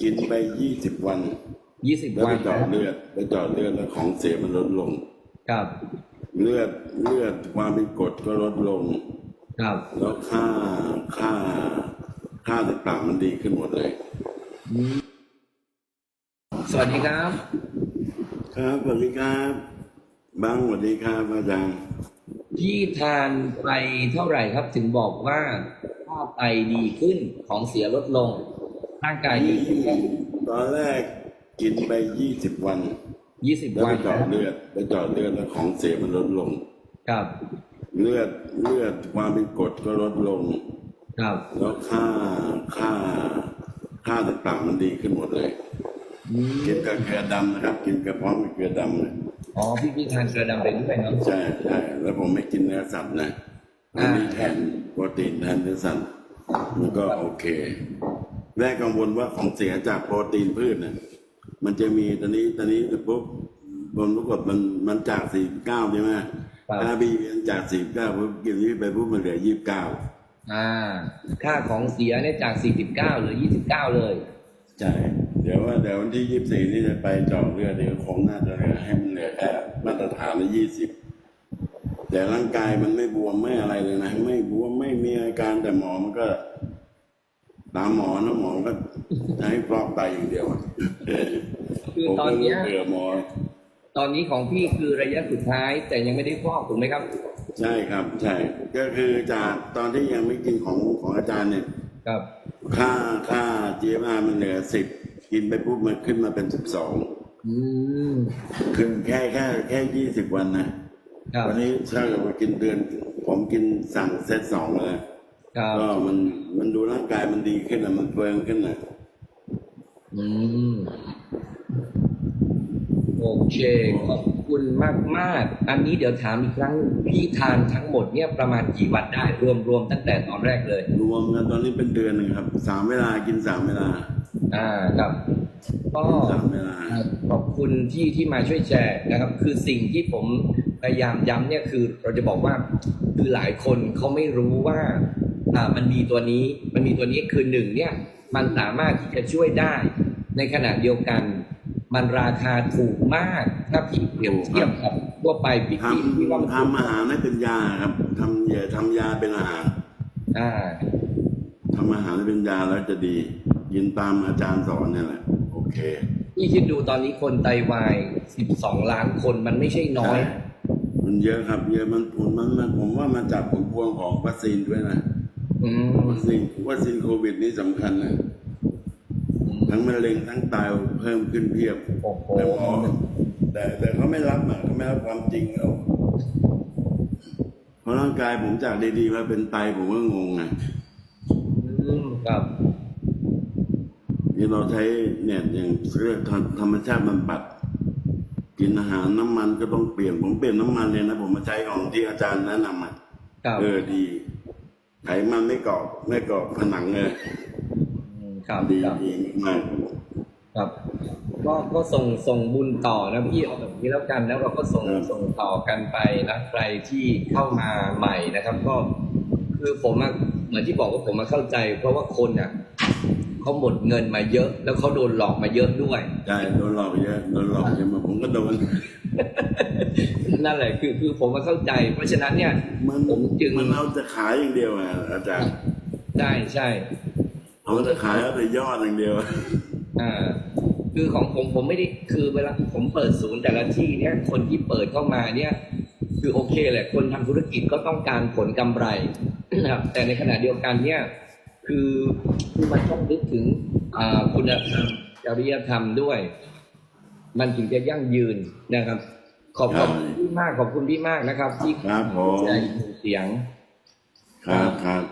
กินไปยี่สิบวันยี่สิบแล้ววัไปนเจาะเลือดไปเจาะเลือดแล้วของเสียมันลดลง ครับเลือดเลือดความเป็นกรดก็ลดลง ครับแล้วค่าค่าค่าต่างๆมันดีขึ้นหมดเลย สวัสดีครับครับสวัสดีครับบางสวัสดีครับอาจารย์พี่ทานไปเท่าไหร่ครับ ถึงบอกว่าค่าไตดีขึ้นของเสียลดลง ร่างกายดีขึ้นตอนแรกกินไปยี่สิบวันยี่สิบแล้ววัไปนเจาะเลือดไปเจาะเลือดแล้วของเสียมันลดลง ครับเลือดเลือดความเป็นกรดก็ลดลง ครับแล้วค่าค่าค่าต่างๆมันดีขึ้นหมดเลย อืมกินกับเกลือดำนะครับ กินกับพร้อมกับเกลือดำนะอ๋อพี่พี่ทานเกลือดำไปด้วยเนาะ ใช่ใช่แล้วผมไม่กินเนื้อสัตว์นะอันนี้แทนโปรตีนแทนเนื้อสัตว์มันก็โอเค แรกกังวลว่าของเสียจากโปรตีนพืชเนี่ยมันจะมีตอนนี้ตอนนี้ปุ๊บบนปรากฏมันมันจากสี่เก้าใช่ไหมถ้าบีมันจากสี่เก้าปุ๊บกินนี้ไปปุ๊บมันเหลือยี่สิบเก้าอ่า ค่าของเสียเนี่ยจาก49เหรือ29เลย ใช่ เดี๋ยวว่าเดี๋ยววันที่ยี่สิบสี่นี่จะไปเจาะเลือดเดี๋ยวคงน่าจะเหลือให้มันเหลือแค่มาตรฐานละยี่สิบแต่ร่างกายมันไม่บวมไม่อะไรเลยนะ ไม่บวมไม่มีอาการแต่หมอมันก็ ตามหมอนะหมอก็จะให้ฟอกไตอย่างเดียวอะคือผมตอนก็เนี้ยเบื่อหมอตอนนี้ของพี่คือระยะสุดท้าย แต่ยังไม่ได้ฟอกถูกไหมครับ ใช่ครับ ใช่ ก็คือจากตอนที่ยังไม่กินของของอาจารย์เนี่ยครับ ค่าค่า GMR มันเหลือสิบกินไปปุ๊บมันขึ้นมาเป็นสิบสองอืมขึ้นแค่แค่แค่ยี่สิบวันนะครับวันนี้ถ้าเกิดว่ากินเดือน ผมกินสั่งเซตสองแล้ว ครับก็มันมันดูร่างกายมันดีขึ้นนะมันเฟิร์มขึ้นนะอืมโอเคขอบคุณมากมากๆอันนี้เดี๋ยวถามอีกครั้งพี่ทานทั้งหมดเนี่ยประมาณกี่วันได้ รวมรวมตั้งแต่ตอนแรกเลย รวมกันตอนนี้เป็นเดือนหนึ่งครับสามเวลากินสามเวลา อ่าครับก็สามเวลาขอบคุณที่ที่มาช่วยแชร์นะครับ คือสิ่งที่ผมพยายามย้ำเนี่ยคือเราจะบอกว่าคือหลายคนเขาไม่รู้ว่าอ่า มันมีตัวนี้มันมีตัวนี้คือหนึ่งเนี่ยมันสามารถที่จะช่วยได้ ในขณะเดียวกัน มันราคาถูกมากถ้าพี่เปรียบเทียบกับทั่วไปพี่ทพี่พี่ว่ามันำทำอาหารให้เป็นยาครับทำยาทำยาเป็นอาหารอ่าทำอาหารให้เป็นยาแล้วจะดีกินตามอาจารย์สอนเนี่ยแหละ โอเคพี่คิดดูตอนนี้คนไตวาย12ล้านคนมันไม่ใช่น้อยใช่มันเยอะครับ เยอะมันผลมันมันผมว่ามาจากผลพวงของวัคซีนด้วยนะอืม วัคซีนวัคซีนโควิดนี่สำคัญนะทั้งมะเร็งทั้งไตเพิ่มขึ้นเพียบโอ้โหแต่หมอแต่แต่เขาไม่รับอะเขาไม่รับความจริงเอาเพราะร่างกายผมจากดีๆมาเป็นไตผมก็งงไงอืมครับนี่เราใช้เนี่ยอย่างเรื่องธรรมชาติบำบัดกินอาหารน้ำมันก็ต้องเปลี่ยน ผมเปลี่ยนน้ำมันเลยนะ ผมมาใช้ของที่อาจารย์แนะนำอะครับเออดี ไขมันไม่เกาะไม่เกาะผนังเลยอืมครับดีครับดีมากครับ ก็ก็ส่งส่งบุญต่อนะพี่เอาแบบนี้แล้วกันแล้วเราก็ส่งส่งต่อกันไปนะใครที่เข้ามาใหม่นะครับ ก็คือผมอะเหมือนที่บอกว่าผมมาเข้าใจ เพราะว่าคนอะ เขาหมดเงินมาเยอะ แล้วเขาโดนหลอกมาเยอะด้วยใช่โดนหลอกเยอะโดนหลอกเยอะมาผมก็โดนนั่นแหละคือคือผมมาเข้าใจ เพราะฉะนั้นเนี่ยมันผมจึงมันเอาจะขายอย่างเดียวอะอาจารย์ใช่ใช่เอาจะขายเอาแต่ยอดอย่างเดียวอ่าคือของผมผมไม่ได้คือเวลาผมเปิดศูนย์แต่ละที่เนี่ยคนที่เปิดเข้ามาเนี่ย คือโอเคแหละคนทำธุรกิจก็ต้องการผลกำไรนะครับแต่ในขณะเดียวกันเนี่ย คือคือมันต้องนึกถึงอ่าคุณธรรมจริยธรรมด้วย มันถึงจะยั่งยืนนะครับ ขอบครัคุบณพี่มากขอบคุณพี่มากนะครับ ที่ครับผมใจเสียงครับครับ